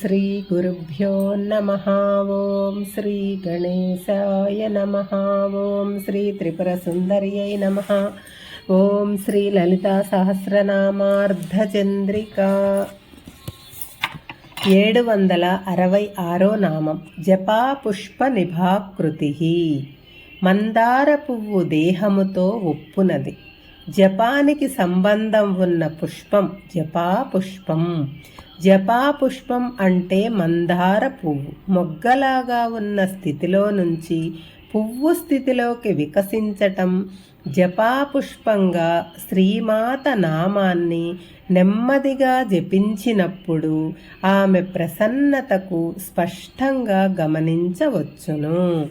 శ్రీ గురుభ్యో నమ. ఓం శ్రీ గణేశాయ నమ. ఓం శ్రీ త్రిపుర సుందర్యై నమ. ఓం శ్రీ లలితా సహస్రనామార్ధచంద్రిక ఏడు వందల అరవై ఆరో నామం. జపా పుష్ప నిభాకృతి మందార పువ్వు దేహముతో ఒప్పునది జపానికి సంబంధం ఉన్న పుష్పం జపా పుష్పం జపా పుష్పం అంటే మందార పువ్వు. మొగ్గలాగా ఉన్న స్థితిలో నుంచి పువ్వు స్థితిలోకి వికసించటం జపా పుష్పంగా శ్రీమాత నామాన్ని నెమ్మదిగా జపించినప్పుడు ఆమె ప్రసన్నతకు స్పష్టంగా గమనించవచ్చును.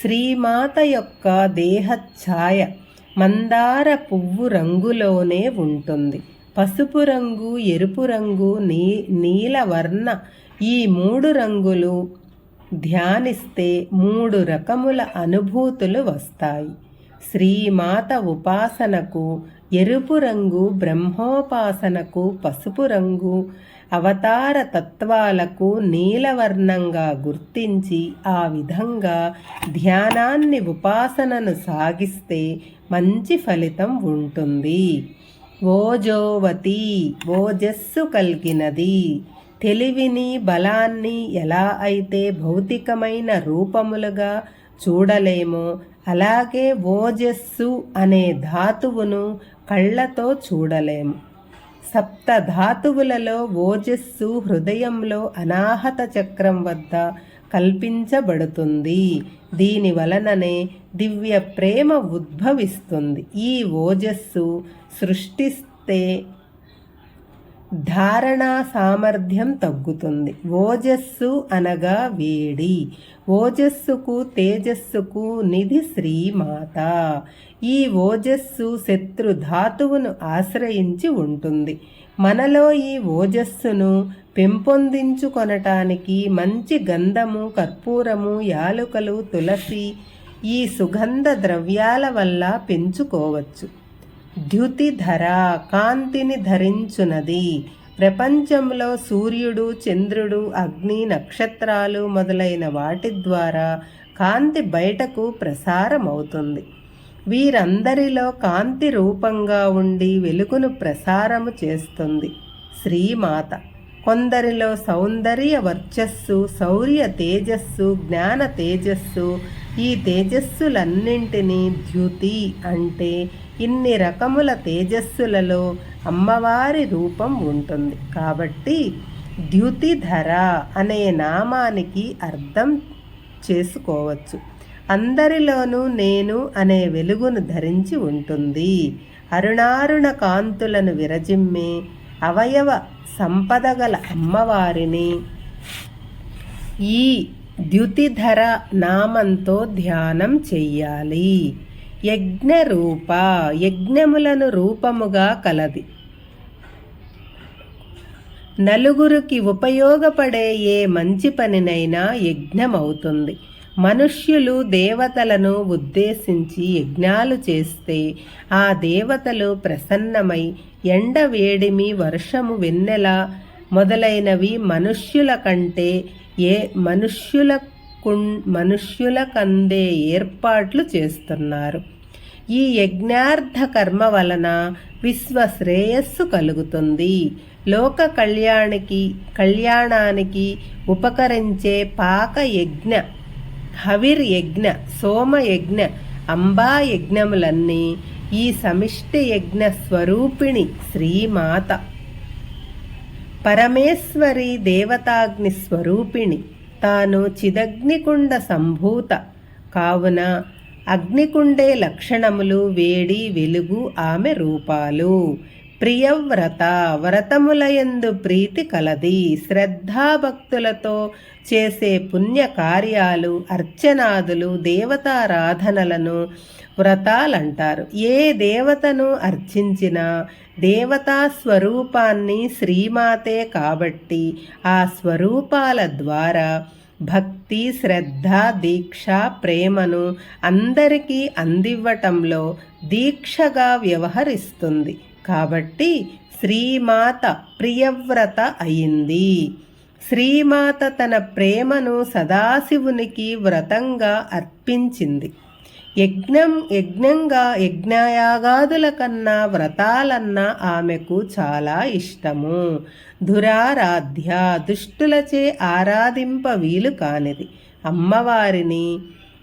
శ్రీమాత యొక్క దేహఛాయ మందార పువ్వు రంగులోనే ఉంటుంది. పసుపు రంగు ఎరుపు రంగు నీ నీలవర్ణ ఈ మూడు రంగులు ధ్యానిస్తే మూడు రకముల అనుభూతులు వస్తాయి. శ్రీమాత ఉపాసనకు ఎరుపు రంగు బ్రహ్మోపాసనకు పసుపు రంగు అవతార తత్వాలకు నీలవర్ణంగా గుర్తించి ఆ విధంగా ధ్యానాన్ని ఉపాసనను సాగిస్తే మంచి ఫలితం ఉంటుంది. ఓజోవతి ఓజస్సు కలిగినది. తెలివిని బలాన్ని ఎలా అయితే భౌతికమైన రూపములుగా చూడలేమో అలాగే ఓజస్సు అనే ధాతువును కళ్ళతో చూడలేము సప్త ధాతువులలో ఓజస్సు హృదయంలో అనాహత చక్రం వద్ద కల్పించబడుతుంది. దీని వలననే దివ్య ప్రేమ ఉద్భవిస్తుంది. ఈ ఓజస్సు సృష్టిస్తే ధారణా సామర్థ్యం తగ్గుతుంది. ఓజస్సు అనగా వేడి. ఓజస్సుకు తేజస్సుకు నిధి శ్రీమాత. ఈ ఓజస్సు శత్రు ధాతువును ఆశ్రయించి ఉంటుంది. మనలో ఈ ఓజస్సును పెంపొందించుకొనటానికి మంచి గంధము కర్పూరము యాలుకలు తులసి ఈ సుగంధ ద్రవ్యాల వల్ల పెంచుకోవచ్చు. ద్యుతి ధర కాంతిని ధరించునది. ప్రపంచంలో సూర్యుడు చంద్రుడు అగ్ని నక్షత్రాలు మొదలైన వాటి ద్వారా కాంతి బయటకు ప్రసారమవుతుంది. వీరందరిలో కాంతి రూపంగా ఉండి వెలుగును ప్రసారము చేస్తుంది. శ్రీమాత కొందరిలో సౌందర్య వర్చస్సు శౌర్య తేజస్సు జ్ఞాన తేజస్సు. ఈ తేజస్సులన్నింటినీ ద్యుతి అంటే ఇన్ని రకముల తేజస్సులలో అమ్మవారి రూపం ఉంటుంది. కాబట్టి ద్యుతిధర అనే నామానికి అర్థం చేసుకోవచ్చు. అందరిలోనూ నేను అనే వెలుగును ధరించి ఉంటుంది. అరుణారుణ కాంతులను విరజిమ్మే అవయవ సంపద గల అమ్మవారిని ఈ ద్యుతిధర నామంతో ధ్యానం చెయ్యాలి. యజ్ఞరూప యజ్ఞములను రూపముగా కలది. నలుగురికి ఉపయోగపడే ఏ మంచి పనినైనా యజ్ఞమవుతుంది. మనుష్యులు దేవతలను ఉద్దేశించి యజ్ఞాలు చేస్తే ఆ దేవతలు ప్రసన్నమై ఎండ వేడిమి వర్షము వెన్నెల మొదలైనవి మనుష్యుల కంటే ఏ మనుష్యుల మనుష్యుల కందే ఏర్పాట్లు చేస్తున్నారు. ఈ యజ్ఞార్థ కర్మ వలన విశ్వ శ్రేయస్సు కలుగుతుంది. లోక కళ్యాణికి కళ్యాణానికి ఉపకరించే పాక యజ్ఞ హవిర్ యజ్ఞ సోమయజ్ఞ ఈ సమిష్టి యజ్ఞ స్వరూపిణి శ్రీమాత. పరమేశ్వరి దేవతాగ్ని స్వరూపిణి తాను చిదగ్నికుండ సంభూత. కావున అగ్నికుండే లక్షణములు వేడి వెలుగు ఆమె రూపాలు. ప్రియవ్రత వ్రతములయందు ప్రీతి కలది. శ్రద్ధాభక్తులతో చేసే పుణ్యకార్యాలు అర్చనాదులు దేవతారాధనలను వ్రతాలంటారు. ఏ దేవతను అర్చించినా దేవతా స్వరూపాన్ని శ్రీమాతే కాబట్టి ఆ స్వరూపాల ద్వారా భక్తి శ్రద్ధ దీక్ష ప్రేమను అందరికీ అందివ్వటంలో దీక్షగా వ్యవహరిస్తుంది. కాబట్టి శ్రీమాత ప్రియవ్రత అయింది. శ్రీమాత తన ప్రేమను సదాశివునికి వ్రతంగా అర్పించింది. యజ్ఞం యజ్ఞంగా యజ్ఞయాగాదుల కన్నా వ్రతాలన్నా ఆమెకు చాలా ఇష్టము. దురారాధ్య దుష్టులచే ఆరాధింప వీలు కానిది. అమ్మవారిని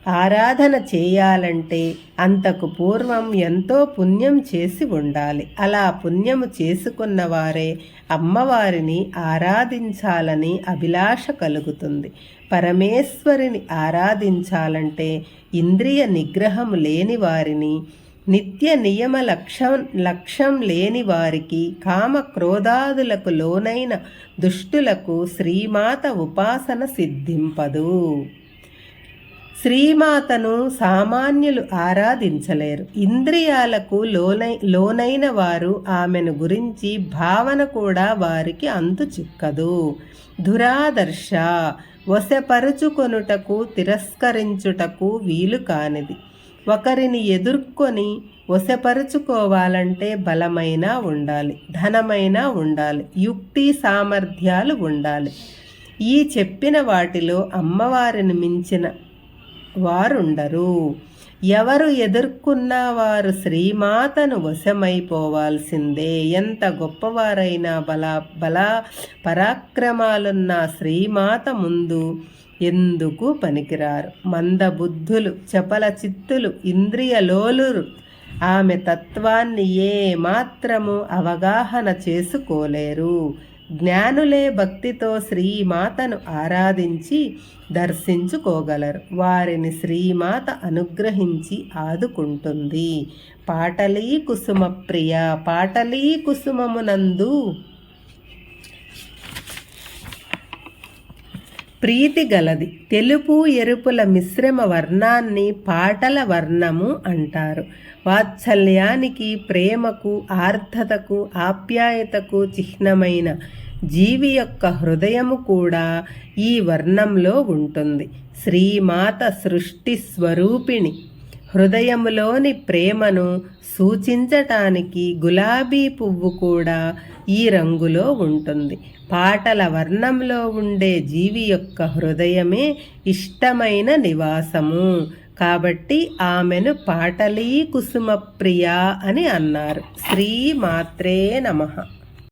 ఆరాధన చేయాలంటే అంతకు పూర్వం ఎంతో పుణ్యం చేసి ఉండాలి. అలా పుణ్యము చేసుకున్న వారే అమ్మవారిని ఆరాధించాలని అభిలాష కలుగుతుంది. పరమేశ్వరిని ఆరాధించాలంటే ఇంద్రియ నిగ్రహం లేని వారిని నిత్య నియమ లక్ష్యం లక్ష్యం లేని వారికి కామ క్రోధాదులకు లోనైన దుష్టులకు శ్రీమాత ఉపాసన సిద్ధింపదు. శ్రీమాతను సామాన్యులు ఆరాధించలేరు. ఇంద్రియాలకు లోనై లోనైన వారు ఆమెను గురించి భావన కూడా వారికి అంతు చిక్కదు. దురాదర్శ వశపరుచుకొనుటకు తిరస్కరించుటకు వీలు కానిది. ఒకరిని ఎదుర్కొని వశపరుచుకోవాలంటే బలమైన ఉండాలి ధనమైన ఉండాలి యుక్తి సామర్థ్యాలు ఉండాలి. ఈ చెప్పిన వాటిలో అమ్మవారిని మించిన వారుండరు. ఎవరు ఎదుర్కొన్న వారు శ్రీమాతను వశమైపోవాల్సిందే. ఎంత గొప్పవారైనా బల బల పరాక్రమాలున్న శ్రీమాత ముందు ఎందుకు పనికిరారు? మందబుద్ధులు చపల చిత్తులు ఇంద్రియలోలురు ఆమె తత్వాన్ని ఏ మాత్రము అవగాహన చేసుకోలేరు. జ్ఞానులే భక్తితో శ్రీమాతను ఆరాధించి దర్శించుకోగలరు. వారిని శ్రీమాత అనుగ్రహించి ఆదుకుంటుంది. పాటలీ కుసుమ ప్రియ పాటలీ కుసుమమునందు ప్రీతి గలది. తెలుపు ఎరుపుల మిశ్రమ వర్ణాన్ని పాటల వర్ణము అంటారు. వాత్సల్యానికి ప్రేమకు ఆర్ధతకు ఆప్యాయతకు చిహ్నమైన జీవి యొక్క హృదయము కూడా ఈ వర్ణంలో ఉంటుంది. శ్రీమాత సృష్టి స్వరూపిణి. హృదయములోని ప్రేమను సూచించటానికి గులాబీ పువ్వు కూడా ఈ రంగులో ఉంటుంది. పాటల వర్ణంలో ఉండే జీవి యొక్క హృదయమే ఇష్టమైన నివాసము. కాబట్టి ఆమెను పాటలీ కుసుమ ప్రియ అని అన్నారు. శ్రీ మాత్రే నమః.